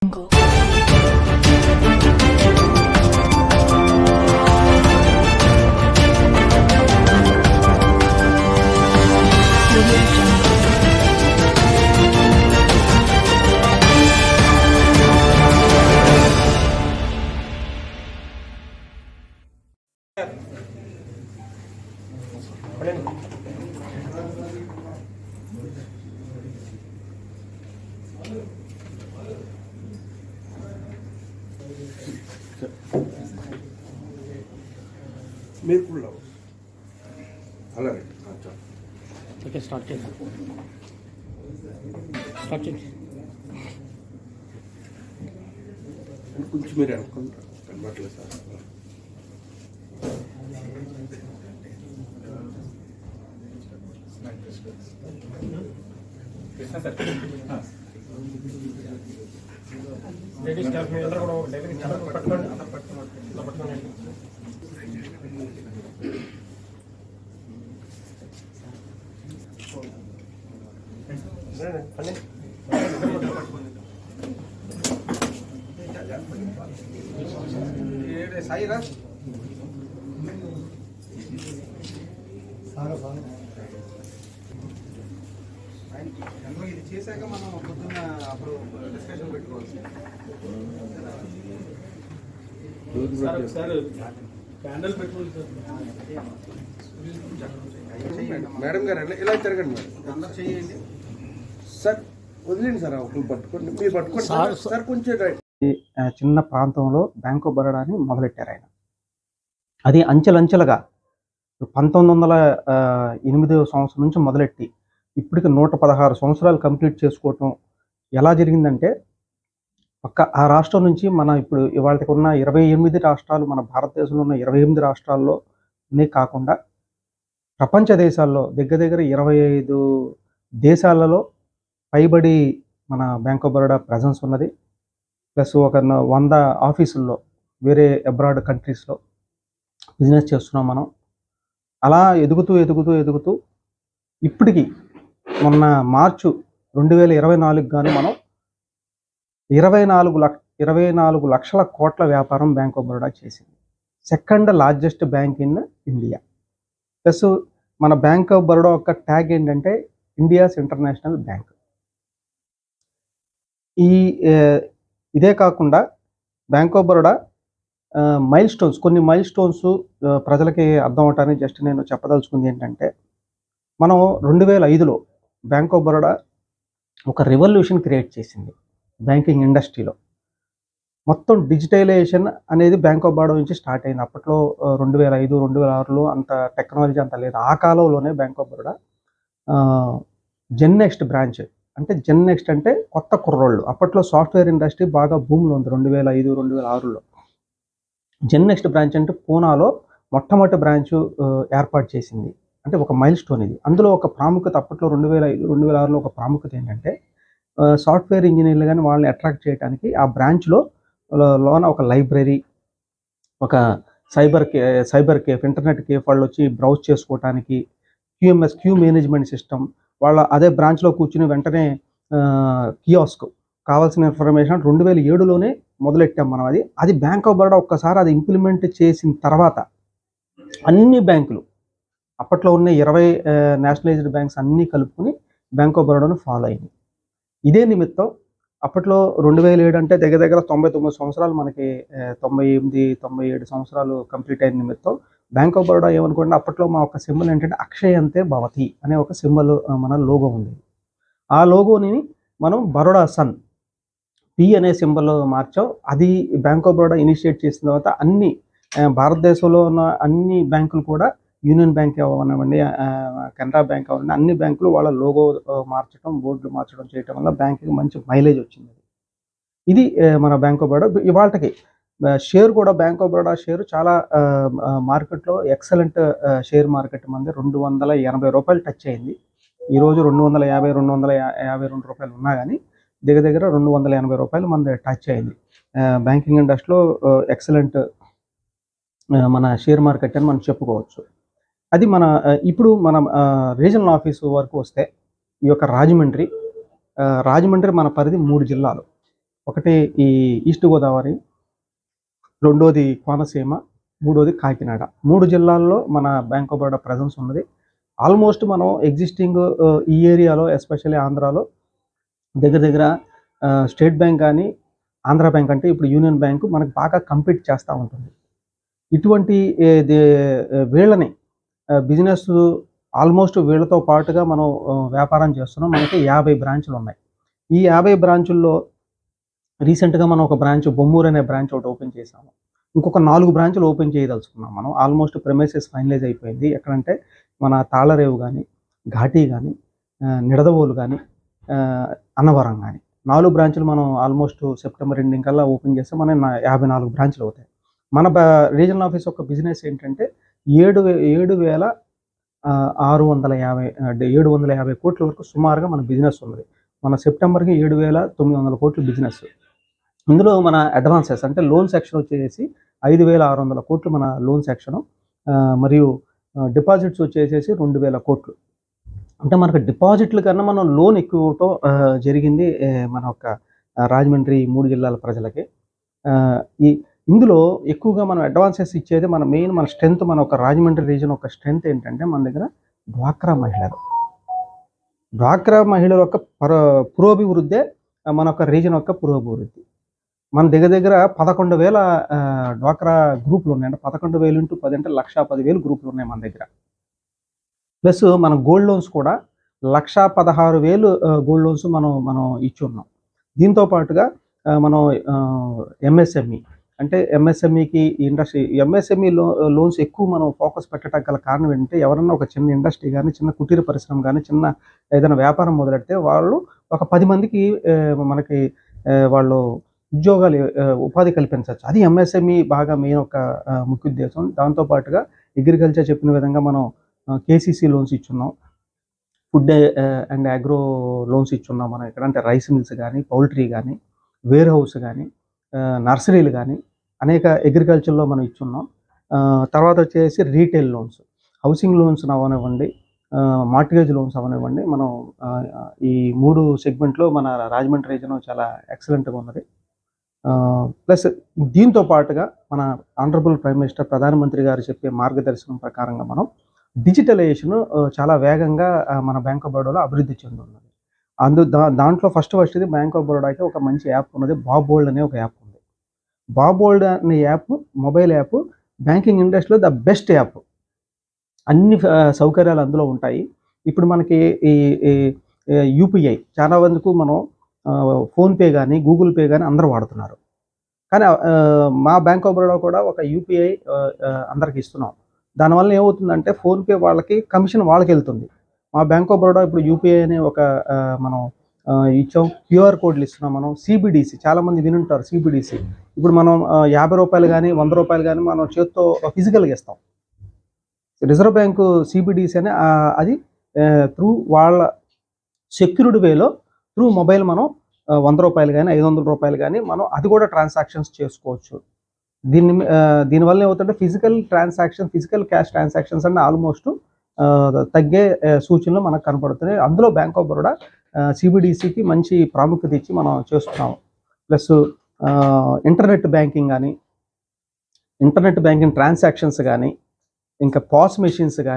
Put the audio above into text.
苹果 మీరు కూడా అలాగే ఓకే స్టార్ట్ చేద్దాం. స్టార్ట్ చేయండి కొంచెం మీరు అనుకుంటారు కనబట్లేదు సార్. లేడీస్ స్టాఫ్ మీ అందరూ కూడా పట్టుకోండి. పని సాయిరా ఇది చేశాక మనం పొద్దున్న అప్పుడు డిస్కషన్ పెట్టుకోవచ్చు సార్ క్యాండిల్ పెట్టుకోండి సార్ మేడం గారు ఇలా- ఇలా తిరగండి మేడం అందరు చేయండి. సార్ వదిలేండి సార్ ఒకరు పట్టుకోండి. మీరు పట్టుకోండి. సార్ సార్ కొంచెం చిన్న ప్రాంతంలో బ్యాంక్ ఆఫ్ బరోడాని మొదలెట్టారు ఆయన. అది అంచెలంచెలుగా పంతొమ్మిది వందల ఎనిమిదవ సంవత్సరం నుంచి మొదలెట్టి ఇప్పటికి నూట పదహారు సంవత్సరాలు కంప్లీట్ చేసుకోవటం ఎలా జరిగిందంటే పక్క ఆ రాష్ట్రం నుంచి మన ఇప్పుడు ఇవాళకి ఉన్న ఇరవై ఎనిమిది రాష్ట్రాలు మన భారతదేశంలో ఉన్న ఇరవై ఎనిమిది రాష్ట్రాల్లో కాకుండా ప్రపంచ దేశాల్లో దగ్గర దగ్గర ఇరవై ఐదు దేశాలలో పైబడి మన బ్యాంక్ ఆఫ్ బరోడా ప్రజెన్స్ ఉన్నది. ప్లస్ ఒక వంద ఆఫీసుల్లో వేరే అబ్రాడ్ కంట్రీస్లో బిజినెస్ చేస్తున్నాం మనం. అలా ఎదుగుతూ ఎదుగుతూ ఎదుగుతూ ఇప్పటికి మొన్న మార్చు రెండు వేల ఇరవై నాలుగు కానీ మనం ఇరవై నాలుగు లక్ష ఇరవై నాలుగు లక్షల కోట్ల వ్యాపారం బ్యాంక్ ఆఫ్ బరోడా చేసింది. Second largest bank in India. Plus మన బ్యాంక్ ఆఫ్ బరోడా యొక్క ట్యాగ్ ఏంటంటే ఇండియాస్ ఇంటర్నేషనల్ బ్యాంక్. ఈ ఇదే కాకుండా bank of Baroda milestones కొన్ని మైల్ స్టోన్స్ ప్రజలకి అర్థం అవటానికి జస్ట్ నేను చెప్పదలుచుకుంది ఏంటంటే మనం రెండు వేల ఐదులో బ్యాంక్ ఆఫ్ బరోడా ఒక రెవల్యూషన్ క్రియేట్ చేసింది బ్యాంకింగ్ ఇండస్ట్రీలో మొత్తం డిజిటలైజేషన్ అనేది బ్యాంక్ ఆఫ్ బరోడా నుంచి స్టార్ట్ అయింది. అప్పట్లో రెండు వేల ఐదు రెండు వేల ఆరులో అంత టెక్నాలజీ అంత లేదు. ఆ కాలంలోనే bank of Baroda gen next branch అంటే జెన్ నెక్స్ట్ అంటే కొత్త కుర్రోళ్ళు. అప్పట్లో సాఫ్ట్వేర్ ఇండస్ట్రీ బాగా భూమిలో ఉంది రెండు వేల ఐదు రెండు వేల ఆరులో. జెన్ నెక్స్ట్ బ్రాంచ్ అంటే పూనాలో మొట్టమొదటి బ్రాంచ్ ఏర్పాటు చేసింది. అంటే ఒక మైల్ స్టోన్ ఇది. అందులో ఒక ప్రాముఖ్యత అప్పట్లో రెండు వేల ఐదు రెండు వేల ఆరులో ఒక ప్రాముఖ్యత ఏంటంటే సాఫ్ట్వేర్ ఇంజనీర్లు కానీ వాళ్ళని అట్రాక్ట్ చేయడానికి ఆ బ్రాంచ్లో లోన ఒక లైబ్రరీ ఒక సైబర్ కే సైబర్ కేఫ్ ఇంటర్నెట్ కేఫ్ వాళ్ళు వచ్చి బ్రౌజ్ చేసుకోవటానికి క్యూఎంఎస్ క్యూ మేనేజ్మెంట్ సిస్టమ్ వాళ్ళ అదే బ్రాంచ్లో కూర్చుని వెంటనే కియాస్క్ కావాల్సిన ఇన్ఫర్మేషన్ రెండు వేల ఏడులోనే మొదలెట్టాం మనం అది. అది బ్యాంక్ ఆఫ్ బరోడా ఒక్కసారి అది ఇంప్లిమెంట్ చేసిన తర్వాత అన్ని బ్యాంకులు అప్పట్లో ఉన్న ఇరవై నేషనలైజ్డ్ బ్యాంక్స్ అన్నీ కలుపుకుని బ్యాంక్ ఆఫ్ బరోడాను ఫాలో అయింది ఇదే నిమిత్తం అప్పట్లో రెండు వేల ఏడు అంటే దగ్గర దగ్గర తొంభై తొమ్మిది సంవత్సరాలు మనకి తొంభై ఎనిమిది తొంభై ఏడు సంవత్సరాలు కంప్లీట్ అయిన నిమిత్తం బ్యాంక్ ఆఫ్ బరోడా ఏమనుకోండి అప్పట్లో మా ఒక సింబల్ ఏంటంటే అక్షయంతే భవతి అనే ఒక సింబల్ మన లోగో ఉంది. ఆ లోగోని మనం బరోడా సన్ పి అనే సింబల్ మార్చాం అది బ్యాంక్ ఆఫ్ బరోడా ఇనిషియేట్ చేసిన తర్వాత అన్ని భారతదేశంలో ఉన్న అన్ని బ్యాంకులు కూడా యూనియన్ బ్యాంక్ అవ్వనివ్వండి కెనరా బ్యాంక్ అవ్వండి అన్ని బ్యాంకులు వాళ్ళ లోగో మార్చడం బోర్డులు మార్చడం చేయటం వల్ల బ్యాంకుకి మంచి మైలేజ్ వచ్చింది. ఇది మన బ్యాంక్ ఆఫ్ బరోడా ఇవాళకి షేర్ కూడా బ్యాంక్ ఆఫ్ బరోడా షేర్ చాలా మార్కెట్లో ఎక్సలెంట్ షేర్ మార్కెట్ మంది రెండు వందల ఎనభై రూపాయలు టచ్ అయింది. ఈరోజు రెండు వందల యాభై రెండు వందల యాభై రెండు రూపాయలు ఉన్నా కానీ దగ్గర దగ్గర రెండు వందల ఎనభై రూపాయలు మంది టచ్ అయింది. బ్యాంకింగ్ ఇండస్ట్రీలో ఎక్సలెంట్ మన షేర్ మార్కెట్ అని మనం చెప్పుకోవచ్చు. అది మన ఇప్పుడు మన రీజనల్ ఆఫీసు వరకు వస్తే ఈ యొక్క రాజమండ్రి రాజమండ్రి మన పరిధి మూడు జిల్లాలు. ఒకటి ఈ ఈస్ట్ గోదావరి రెండోది కోనసీమ మూడోది కాకినాడ. మూడు జిల్లాల్లో మన బ్యాంక్ ఆఫ్ బరోడా ప్రజెన్స్ ఉన్నది. ఆల్మోస్ట్ మనం ఎగ్జిస్టింగ్ ఈ ఏరియాలో ఎస్పెషల్లీ ఆంధ్రాలో దగ్గర దగ్గర స్టేట్ బ్యాంక్ కానీ ఆంధ్ర బ్యాంక్ అంటే ఇప్పుడు యూనియన్ బ్యాంకు మనకు బాగా కంపీట్ చేస్తూ ఉంటుంది. ఇటువంటి వీళ్ళని బిజినెస్ ఆల్మోస్ట్ వీళ్ళతో పాటుగా మనం వ్యాపారం చేస్తున్నాం. మనకి యాభై బ్రాంచులు ఉన్నాయి. ఈ యాభై బ్రాంచుల్లో రీసెంట్గా మనం ఒక బ్రాంచ్ బొమ్మూరు అనే బ్రాంచ్ ఒకటి ఓపెన్ చేసాము ఇంకొక నాలుగు బ్రాంచ్లు ఓపెన్ చేయదలుచుకున్నాం మనం. ఆల్మోస్ట్ ప్రెమైసెస్ ఫైనలైజ్ అయిపోయింది. ఎక్కడంటే మన తాళరేవు కానీ ఘాటీ కానీ నిడదవోలు కానీ అన్నవరం కానీ నాలుగు బ్రాంచ్లు మనం ఆల్మోస్ట్ సెప్టెంబర్ ఎండింగ్ కల్లా ఓపెన్ చేస్తే మన యాభై నాలుగు బ్రాంచ్లు అవుతాయి. మన రీజనల్ ఆఫీస్ యొక్క బిజినెస్ ఏంటంటే ఏడు వే- ఏడు వేల ఆరు వందల యాభై అంటే ఏడు వందల యాభై కోట్ల వరకు సుమారుగా మన బిజినెస్ ఉన్నది. మన సెప్టెంబర్కి ఏడు వేల తొమ్మిది వందల కోట్ల బిజినెస్ ఇందులో మన అడ్వాన్సెస్ అంటే లోన్ సెక్షన్ వచ్చేసి ఐదు వేల ఆరు వందల కోట్లు మన లోన్ సెక్షన్ మరియు డిపాజిట్స్ వచ్చేసేసి రెండు వేల కోట్లు. అంటే మనకు డిపాజిట్ల కన్నా మనం లోన్ ఎక్కువ ఇవ్వటం జరిగింది మన యొక్క రాజమండ్రి మూడు జిల్లాల ప్రజలకి. ఈ ఇందులో ఎక్కువగా మనం అడ్వాన్సెస్ ఇచ్చేది మన మెయిన్ మన స్ట్రెంత్ మన ఒక రాజమండ్రి రీజన్ ఒక స్ట్రెంత్ ఏంటంటే మన దగ్గర డ్వాక్రా మహిళలు. డ్వాక్రా మహిళల యొక్క పురోభివృద్ధే మన యొక్క రీజన్ యొక్క పురోభివృద్ధి. మన దగ్గర దగ్గర పదకొండు వేల డ్వాక్రా గ్రూపులు ఉన్నాయి. అంటే పదకొండు వేలు ఇంటూ పది అంటే లక్ష పదివేలు గ్రూపులు ఉన్నాయి మన దగ్గర. ప్లస్ మన గోల్డ్ లోన్స్ కూడా లక్ష పదహారు వేలు గోల్డ్ లోన్స్ మనం మనం ఇచ్చి ఉన్నాం. దీంతో పాటుగా మనం ఎంఎస్ఎంఈ అంటే ఎంఎస్ఎంఈకి ఇండస్ట్రీ ఎంఎస్ఎంఈ లో లోన్స్ ఎక్కువ మనం ఫోకస్ పెట్టడానికి గల కారణం ఏంటంటే ఎవరన్నా ఒక చిన్న ఇండస్ట్రీ కానీ చిన్న కుటీర పరిశ్రమ కానీ చిన్న ఏదైనా వ్యాపారం మొదలెడితే వాళ్ళు ఒక పది మందికి మనకి వాళ్ళు ఉద్యోగాలు ఉపాధి కల్పించవచ్చు. అది ఎంఎస్ఎంఈ బాగా మెయిన్ ఒక ముఖ్య ఉద్దేశం దాంతోపాటుగా అగ్రికల్చర్ చెప్పిన విధంగా మనం కేసీసీ లోన్స్ ఇచ్చున్నాం. ఫుడ్ అండ్ అగ్రో లోన్స్ ఇచ్చున్నాం మనం ఇక్కడ. అంటే రైస్ మిల్స్ కానీ పౌల్ట్రీ కానీ వేర్ హౌస్ కానీ నర్సరీలు కానీ అనేక అగ్రికల్చర్లో మనం ఇచ్చున్నాం. తర్వాత వచ్చేసి రీటైల్ లోన్స్ హౌసింగ్ లోన్స్ అవనివ్వండి మార్టిగేజ్ లోన్స్ అవనివ్వండి. మనం ఈ మూడు సెగ్మెంట్లో మన రాజమండ్రి రీజన్ చాలా ఎక్సలెంట్గా ఉన్నది. ప్లస్ దీంతో పాటుగా మన ఆనరబుల్ ప్రైమ్ మినిస్టర్ ప్రధానమంత్రి గారు చెప్పే మార్గదర్శనం ప్రకారంగా మనం డిజిటలైజేషన్ చాలా వేగంగా మన బ్యాంక్ ఆఫ్ బరోడాలో అభివృద్ధి చెందుతున్నది అందు దా దాంట్లో ఫస్ట్ ఫస్ట్ ఇది బ్యాంక్ ఆఫ్ బరోడాకి ఒక మంచి యాప్ ఉన్నది బాబ్ బోల్డ్ అనే ఒక యాప్ ఉంది. బాబ్ బోల్డ్ అనే యాప్ మొబైల్ యాప్ బ్యాంకింగ్ ఇండస్ట్రీలో ద బెస్ట్ యాప్. అన్ని సౌకర్యాలు అందులో ఉంటాయి. ఇప్పుడు మనకి ఈ యూపీఐ చాలా మందికి మనం ఫోన్పే కానీ గూగుల్ పే కానీ అందరూ వాడుతున్నారు. కానీ మా బ్యాంక్ ఆఫ్ బరోడా కూడా ఒక యూపీఐ అందరికి ఇస్తున్నాం. దానివల్ల ఏమవుతుందంటే ఫోన్పే వాళ్ళకి కమిషన్ వాళ్ళకి వెళ్తుంది మా బ్యాంక్ ఆఫ్ బరోడా ఇప్పుడు యూపీఐ అనే ఒక మనం ఇచ్చాం. క్యూఆర్ కోడ్లు ఇస్తున్నాం మనం. సిబిడిసి చాలామంది వినుంటారు సిబిడిసి. ఇప్పుడు మనం యాభై రూపాయలు కానీ వంద రూపాయలు కానీ మనం చేత్తో ఫిజికల్గా ఇస్తాం. రిజర్వ్ బ్యాంకు సిబిడిసి అని అది త్రూ వాళ్ళ సెక్యూర్డ్ వేలో త్రూ మొబైల్ మనం వంద రూపాయలు కానీ ఐదు వందల రూపాయలు కానీ మనం అది కూడా ట్రాన్సాక్షన్స్ చేసుకోవచ్చు. దీన్ని దీనివల్ల ఏమవుతుందంటే physical transaction physical cash transactions అన్నీ ఆల్మోస్ట్ తగ్గే సూచనలు మనకు కనపడుతున్నాయి. అందులో బ్యాంక్ ఆఫ్ బరోడా సిబిడిసికి మంచి ప్రాముఖ్యత ఇచ్చి మనం చేస్తున్నాము. ప్లస్ ఇంటర్నెట్ బ్యాంకింగ్ కానీ ఇంటర్నెట్ బ్యాంకింగ్ ట్రాన్సాక్షన్స్ కానీ ఇంకా పాస్ మెషిన్స్ కానీ